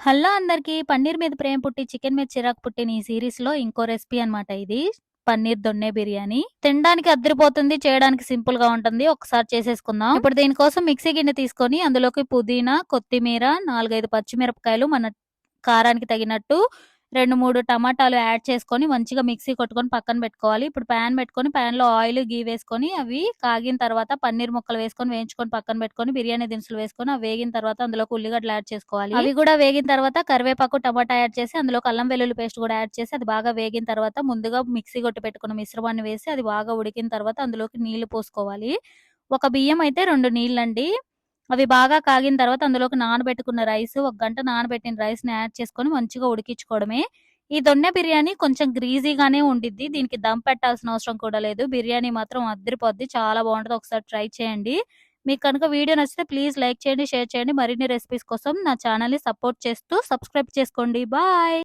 Hello అందరికి పన్నీర్ మీద ప్రేమ పుట్టి చికెన్ మీద చిరాకు పుట్టిన ఈ సిరీస్లో ఇంకో రెసిపీ అన్నమాట ఇది. పన్నీర్ దొన్నె బిర్యానీ. తినడానికి అద్దరిపోతుంది చేయడానికి సింపుల్గా ఉంటుంది. ఒకసారి చేసేసుకుందాం. ఇప్పుడు దీనికోసం మిక్సీ గిన్నె తీసుకొని అందులోకి పుదీనా కొత్తిమీర నాలుగైదు పచ్చిమిరపకాయలు మన కారానికి తగినట్టు రెండు మూడు టమాటాలు యాడ్ చేసుకొని మంచిగా మిక్సీ కొట్టుకొని పక్కన పెట్టుకోవాలి. ఇప్పుడు ప్యాన్ పెట్టుకొని ప్యాన్లో ఆయిల్ గీ వేసుకొని అవి కాగిన తర్వాత పన్నీర్ ముక్కలు వేసుకొని వేయించుకొని పక్కన పెట్టుకొని బిర్యానీ దినుసులు వేసుకొని అవి వేగిన తర్వాత అందులోకి ఉల్లిగడ్డలు యాడ్ చేసుకోవాలి. అవి కూడా వేగిన తర్వాత కరివేపాకు టమాటా యాడ్ చేసి అందులో అల్లం వెల్లుల్లి పేస్ట్ కూడా యాడ్ చేసి అది బాగా వేగిన తర్వాత ముందుగా మిక్సీ కొట్టి పెట్టుకున్న మిశ్రమాన్ని వేసి అది బాగా ఉడికిన తర్వాత అందులోకి నీళ్ళు పోసుకోవాలి. ఒక బియ్యం అయితే రెండు నీళ్ళండి. అవి బాగా కాగిన తర్వాత అందులోకి నానబెట్టుకున్న రైస్ ఒక గంట నానబెట్టిన రైస్ని యాడ్ చేసుకొని మంచిగా ఉడికించుకోవడమే. ఈ దొన్నె బిర్యానీ కొంచెం గ్రీజీగానే ఉండిద్ది దీనికి దమ్ పెట్టాల్సిన అవసరం కూడా లేదు. బిర్యానీ మాత్రం అద్దరిపోద్ది చాలా బాగుంటుంది. ఒకసారి ట్రై చేయండి. మీకు కనుక వీడియో నచ్చితే ప్లీజ్ లైక్ చేయండి షేర్ చేయండి. మరిన్ని రెసిపీస్ కోసం నా ఛానల్ని సపోర్ట్ చేస్తూ సబ్స్క్రైబ్ చేసుకోండి. బాయ్!